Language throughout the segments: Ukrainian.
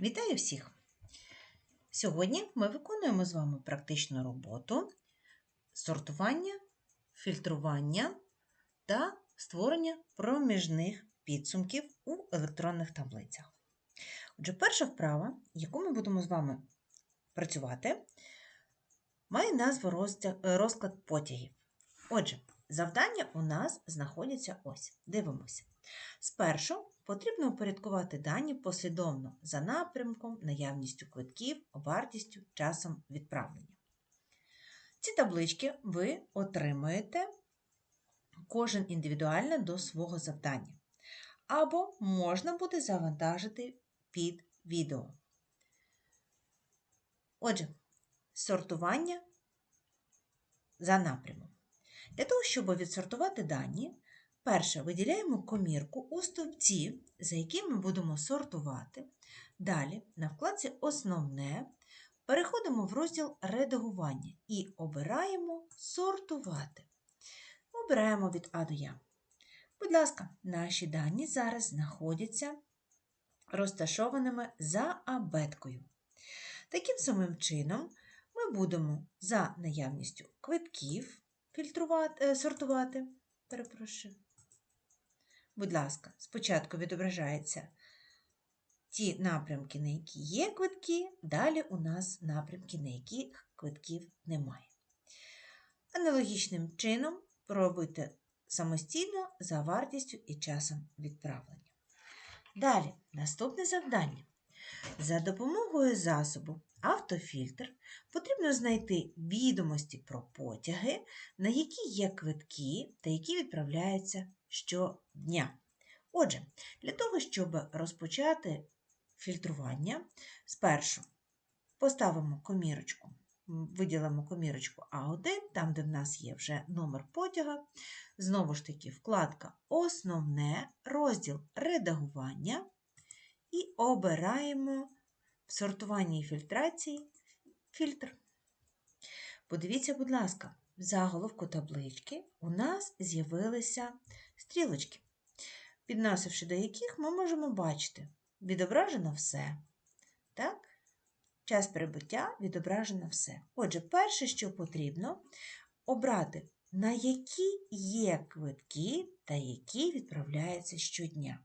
Вітаю всіх! Сьогодні ми виконуємо з вами практичну роботу сортування, фільтрування та створення проміжних підсумків у електронних таблицях. Отже, перша вправа, яку ми будемо з вами працювати, має назву розклад потягів. Отже, завдання у нас знаходяться ось. Дивимося. Спершу потрібно упорядкувати дані послідовно за напрямком, наявністю квитків, вартістю, часом відправлення. Ці таблички ви отримуєте кожен індивідуально до свого завдання. Або можна буде завантажити під відео. Отже, сортування за напрямом. Для того, щоб відсортувати дані, Перше, виділяємо комірку у стовпці, за яким ми будемо сортувати. Далі, на вкладці Основне переходимо в розділ Редагування і обираємо Сортувати. Обираємо від А до Я. Будь ласка, наші дані зараз знаходяться розташованими за абеткою. Таким самим чином, ми будемо за наявністю квитків фільтрувати, е, сортувати. Перепрошую. Будь ласка, спочатку відображаються ті напрямки, на які є квитки, далі у нас напрямки, на яких квитків немає. Аналогічним чином пробуйте самостійно за вартістю і часом відправлення. Далі, наступне завдання. За допомогою засобу автофільтр потрібно знайти відомості про потяги, на які є квитки та які відправляються щодня. Отже, для того, щоб розпочати фільтрування, спершу поставимо комірочку, виділимо комірочку А1, там, де в нас є вже номер потяга. Знову ж таки, вкладка Основне, розділ редагування і обираємо в сортуванні і фільтрації фільтр. Подивіться, будь ласка, в заголовку таблички у нас з'явилися стрілочки, підносивши до яких ми можемо бачити відображено все. Так? Час прибуття відображено все. Отже, перше, що потрібно, обрати, на які є квитки та які відправляються щодня.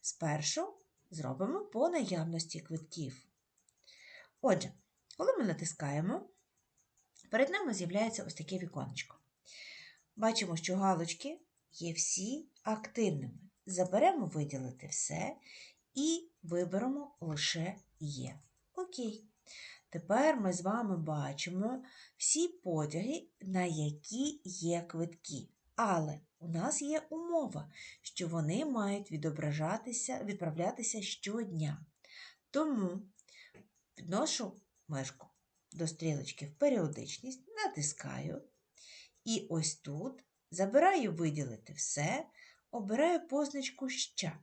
Спершу зробимо по наявності квитків. Отже, коли ми натискаємо, перед нами з'являється ось таке віконечко. Бачимо, що галочки є всі активними. Заберемо виділити все і виберемо лише є. Окей. Тепер ми з вами бачимо всі потяги, на які є квитки. Але у нас є умова, що вони мають відображатися, відправлятися щодня. Тому підношу мишку до стрілочки в періодичність, натискаю. І ось тут забираю виділити все, обираю позначку «Ща»,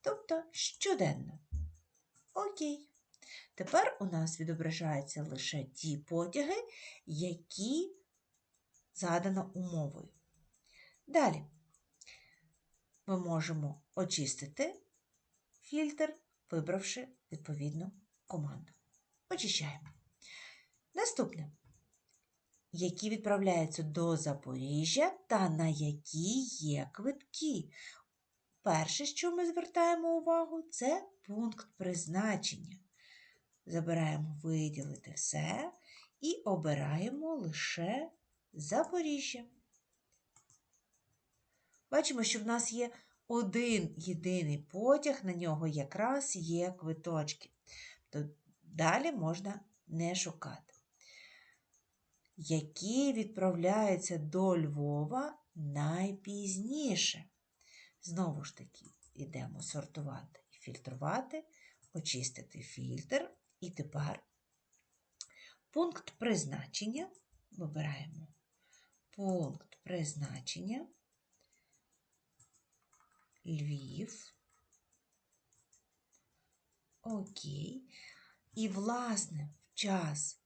тобто щоденно. Окей. Тепер у нас відображаються лише ті потяги, які задано умовою. Далі ми можемо очистити фільтр, вибравши відповідну команду. Очищаємо. Наступне. Які відправляються до Запоріжжя та на які є квитки. Перше, що ми звертаємо увагу, це пункт призначення. Забираємо виділити все і обираємо лише Запоріжжя. Бачимо, що в нас є один єдиний потяг, на нього якраз є квиточки. То далі можна не шукати. Які відправляються до Львова найпізніше. Знову ж таки, йдемо сортувати і фільтрувати, очистити фільтр. І тепер пункт призначення. Вибираємо пункт призначення. Львів. Окей. І, власне, в час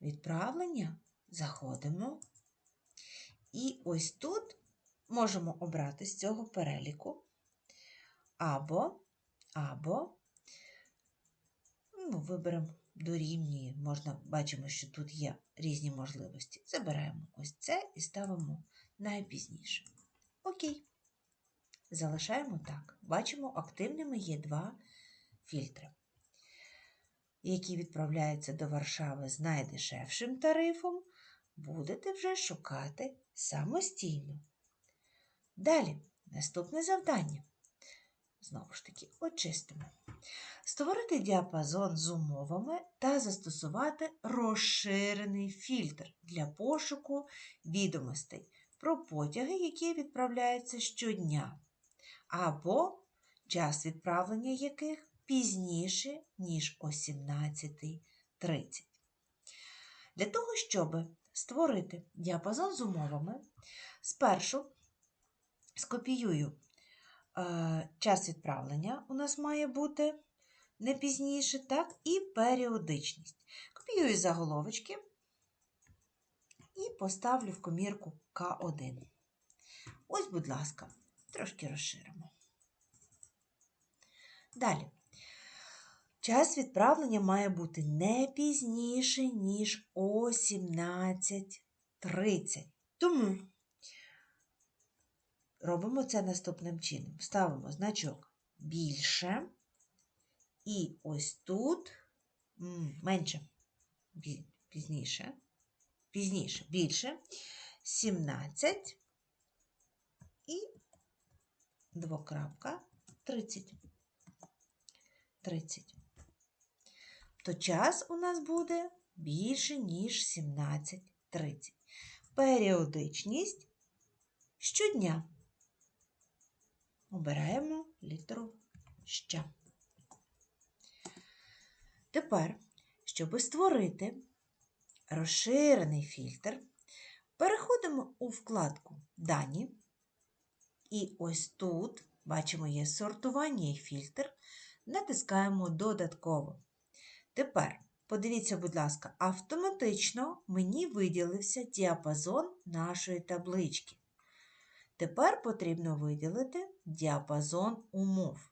відправлення заходимо. І ось тут можемо обрати з цього переліку або, або виберемо дорівнює. Можна, бачимо, що тут є різні можливості. Забираємо ось це і ставимо найпізніше. Окей. Залишаємо так. Бачимо, активними є два фільтри, які відправляються до Варшави з найдешевшим тарифом, будете вже шукати самостійно. Далі, наступне завдання. Знову ж таки, очистимо. Створити діапазон з умовами та застосувати розширений фільтр для пошуку відомостей про потяги, які відправляються щодня, або час відправлення яких пізніше, ніж о 17.30. Для того, щоб створити діапазон з умовами, спершу скопіюю е, час відправлення, у нас має бути не пізніше, так, і періодичність. Копіюю заголовочки і поставлю в комірку К1. Ось, будь ласка, трошки розширимо. Далі. Час відправлення має бути не пізніше, ніж о 17.30. Тому робимо це наступним чином. Ставимо значок більше. І ось тут менше, пізніше, пізніше, більше, 17 і двокрапка 30. 30. То час у нас буде більше, ніж 17.30. Періодичність щодня. Обираємо літеру ща. Тепер, щоб створити розширений фільтр, переходимо у вкладку Дані. І ось тут, бачимо, є сортування і фільтр. Натискаємо додатково. Тепер, подивіться, будь ласка, автоматично мені виділився діапазон нашої таблички. Тепер потрібно виділити діапазон умов.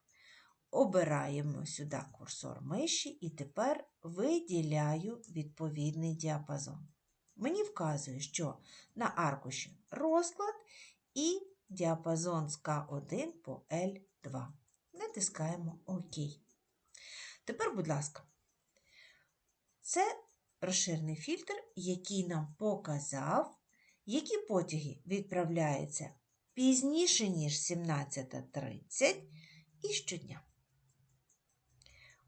Обираємо сюди курсор миші і тепер виділяю відповідний діапазон. Мені вказує, що на аркуші розклад і діапазон з К1 по L2. Натискаємо ОК. Тепер, будь ласка, це розширений фільтр, який нам показав, які потяги відправляються пізніше, ніж 17.30 і щодня.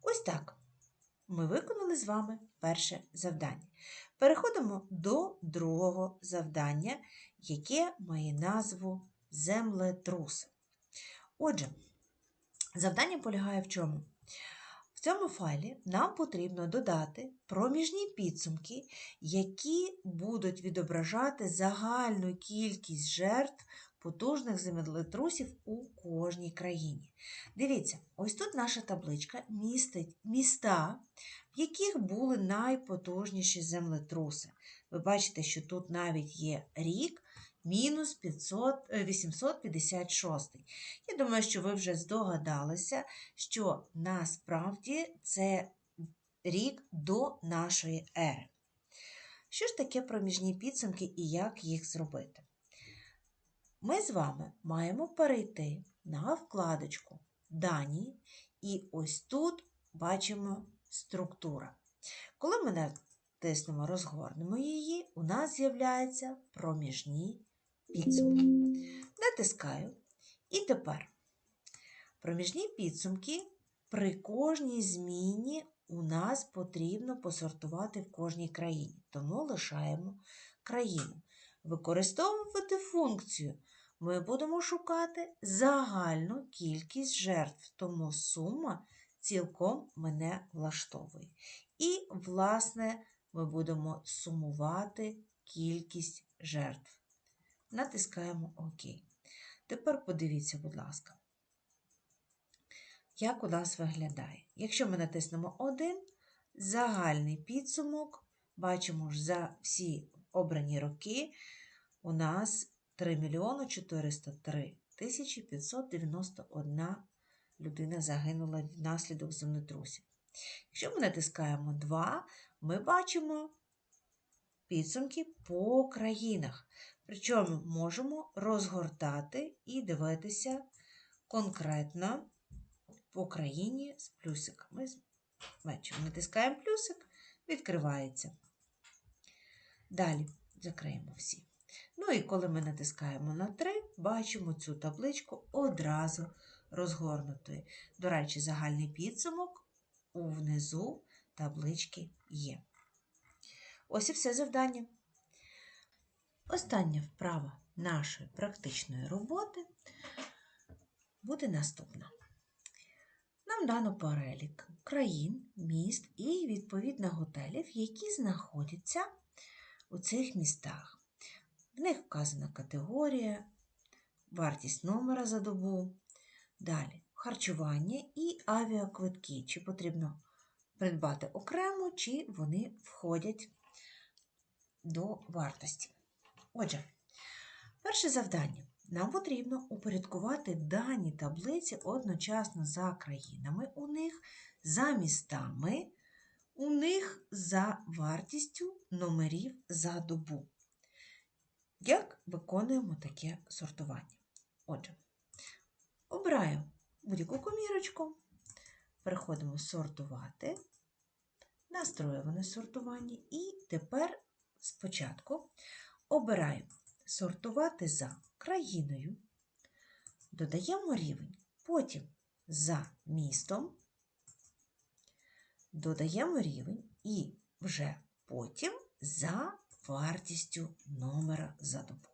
Ось так. Ми виконали з вами перше завдання. Переходимо до другого завдання, яке має назву землетрус. Отже, завдання полягає в чому? В цьому файлі нам потрібно додати проміжні підсумки, які будуть відображати загальну кількість жертв потужних землетрусів у кожній країні. Дивіться, ось тут наша табличка містить міста, в яких були найпотужніші землетруси. Ви бачите, що тут навіть є рік мінус 500, е, 856. Я думаю, що ви вже здогадалися, що насправді це рік до нашої ери. Що ж таке проміжні підсумки і як їх зробити? Ми з вами маємо перейти на вкладочку Дані, і ось тут бачимо структура. Коли ми натиснемо, розгорнемо її, у нас з'являються проміжні підсумки. Натискаю. І тепер проміжні підсумки при кожній зміні у нас потрібно посортувати в кожній країні, тому лишаємо країну. Використовувати функцію ми будемо шукати загальну кількість жертв, тому сума цілком мене влаштовує. І, власне, ми будемо сумувати кількість жертв. Натискаємо ОК. Тепер подивіться, будь ласка, як у нас виглядає. Якщо ми натиснемо 1, загальний підсумок, бачимо ж за всі обрані роки, у нас 3 мільйони 403 тисячі 591 людина загинула внаслідок землетрусів. Якщо ми натискаємо 2, ми бачимо підсумки по країнах. Причому можемо розгортати і дивитися конкретно по країні з плюсиками. Бачимо, натискаємо плюсик, відкривається. Далі закриємо всі. Ну і коли ми натискаємо на 3, бачимо цю табличку одразу розгорнутою. До речі, загальний підсумок внизу таблички є. Ось і все завдання. Остання вправа нашої практичної роботи буде наступна. Нам дано перелік країн, міст і, відповідно, готелів, які знаходяться у цих містах. В них вказана категорія, вартість номера за добу. Далі харчування і авіаквитки. Чи потрібно придбати окремо, чи вони входять до вартості. Отже, перше завдання. Нам потрібно упорядкувати дані таблиці одночасно за країнами у них, за містами, у них за вартістю номерів за добу. Як виконуємо таке сортування? Отже, обираємо будь-яку комірочку, переходимо сортувати, настроюване сортування, і тепер спочатку обираємо сортувати за країною, додаємо рівень, потім за містом, додаємо рівень і вже потім за вартістю номера за добу.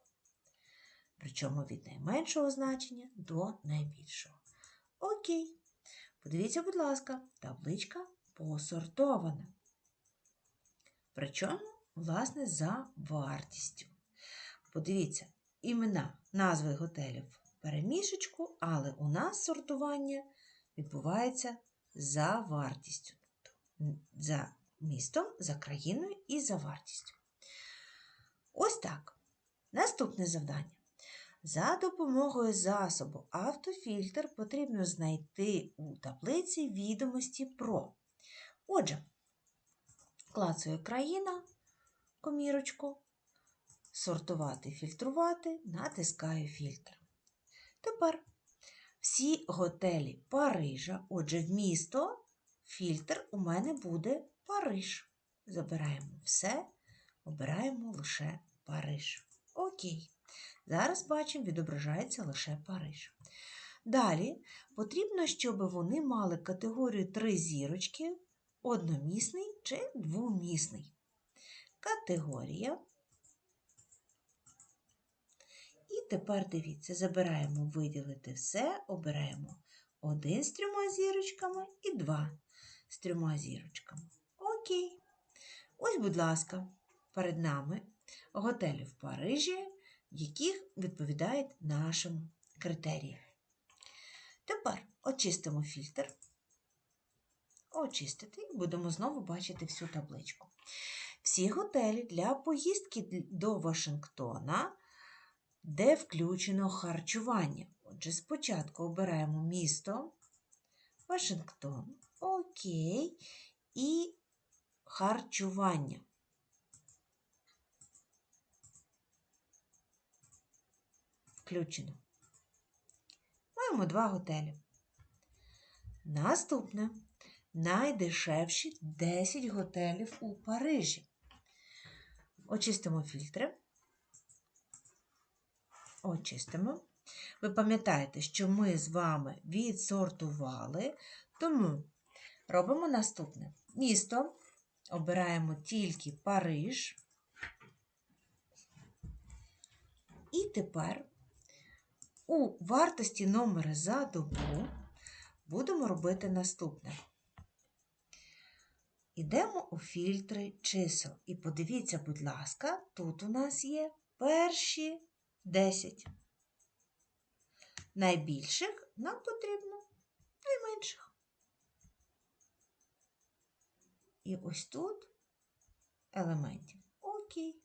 Причому від найменшого значення до найбільшого. Окей. Подивіться, будь ласка, табличка посортована. Причому, власне, за вартістю. Подивіться, імена, назви готелів перемішечку, але у нас сортування відбувається за вартістю. Тобто за містом, за країною і за вартістю. Ось так. Наступне завдання. За допомогою засобу автофільтр потрібно знайти у таблиці відомості про. Отже, клацаю країна, комірочку, сортувати, фільтрувати, натискаю фільтр. Тепер всі готелі Парижа, отже, в місто, фільтр у мене буде Париж. Забираємо все, обираємо лише Париж. Окей. Зараз бачимо, відображається лише Париж. Далі потрібно, щоб вони мали категорію три зірочки, одномісний чи двомісний. Категорія. І тепер дивіться, забираємо виділити все, обираємо один з трьома зірочками і два з трьома зірочками. Окей. Ось, будь ласка, перед нами готелі в Парижі, яких відповідають нашим критеріям. Тепер очистимо фільтр. Очистити і будемо знову бачити всю табличку. Всі готелі для поїздки до Вашингтона, де включено харчування. Отже, спочатку обираємо місто Вашингтон. Окей. І харчування. Включено. Маємо два готелі. Наступне найдешевші 10 готелів у Парижі. Очистимо фільтри. Очистимо. Ви пам'ятаєте, що ми з вами відсортували, тому робимо наступне. Місто обираємо тільки Париж. І тепер у вартості номера за добу будемо робити наступне. Йдемо у фільтри чисел. І подивіться, будь ласка, тут у нас є перші 10. Найбільших нам потрібно найменших. І ось тут елементів. Окей.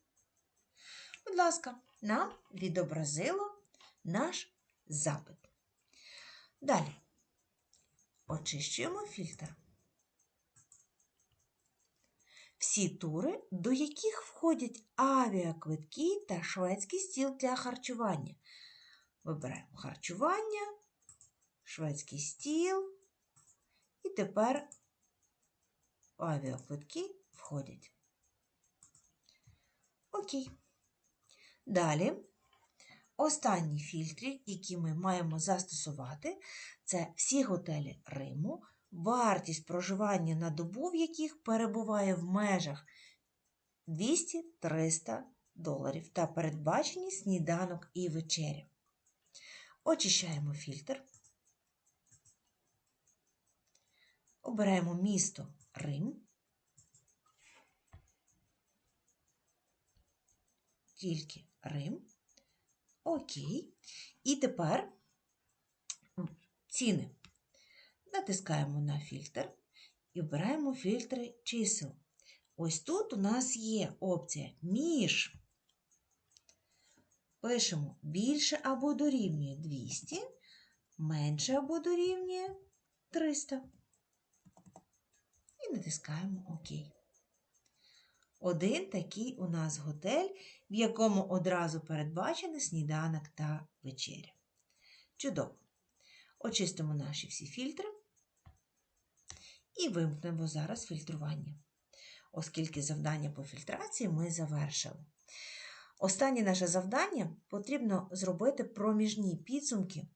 Будь ласка, нам відобразило наш запит. Далі очищуємо фільтр. Всі тури, до яких входять авіаквитки та шведський стіл для харчування. Вибираємо харчування, шведський стіл. І тепер авіаквитки входять. Окей. Далі. Останні фільтри, які ми маємо застосувати, це всі готелі Риму, вартість проживання на добу, в яких перебуває в межах 200-300 доларів та передбачені сніданок і вечеря. Очищаємо фільтр. Обираємо місто Рим. Тільки Рим. Окей. І тепер ціни. Натискаємо на фільтр і обираємо фільтри чисел. Ось тут у нас є опція між. Пишемо більше або дорівнює 200, менше або дорівнює 300. І натискаємо ОК. Один такий у нас готель, в якому одразу передбачений сніданок та вечеря. Чудово. Очистимо наші всі фільтри і вимкнемо зараз фільтрування, оскільки завдання по фільтрації ми завершили. Останнє наше завдання потрібно зробити проміжні підсумки,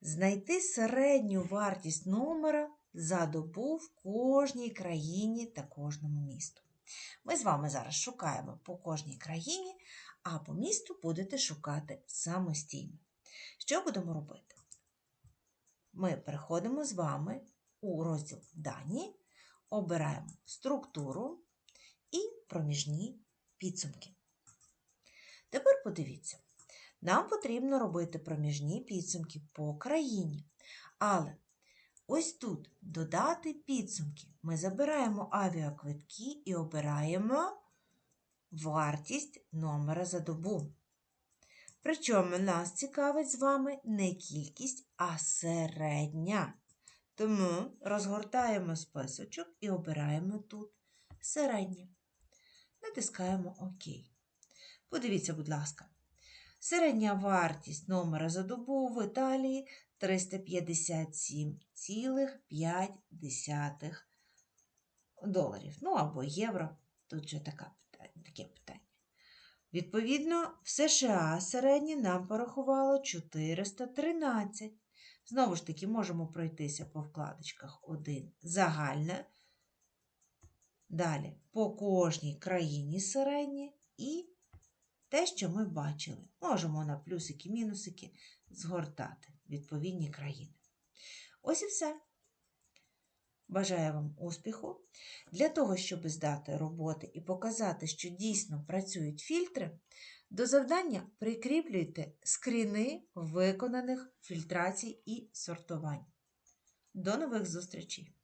знайти середню вартість номера за добу в кожній країні та кожному місту. Ми з вами зараз шукаємо по кожній країні, а по місту будете шукати самостійно. Що будемо робити? Ми переходимо з вами у розділ Дані, обираємо структуру і проміжні підсумки. Тепер подивіться, нам потрібно робити проміжні підсумки по країні. Але ось тут додати підсумки. Ми забираємо авіаквитки і обираємо вартість номера за добу. Причому нас цікавить з вами не кількість, а середня. Тому розгортаємо списочок і обираємо тут середнє. Натискаємо ОК. Подивіться, будь ласка, середня вартість номера за добу в Італії 357,5 доларів. Ну або євро. Тут вже така, таке питання. Відповідно, в США середнє нам порахувало 413. Знову ж таки, можемо пройтися по вкладочках 1 загальне. Далі по кожній країні середнє і те, що ми бачили. Можемо на плюсики-мінусики згортати відповідні країни. Ось і все. Бажаю вам успіху. Для того, щоб здати роботи і показати, що дійсно працюють фільтри, до завдання прикріплюйте скріни виконаних фільтрацій і сортувань. До нових зустрічей!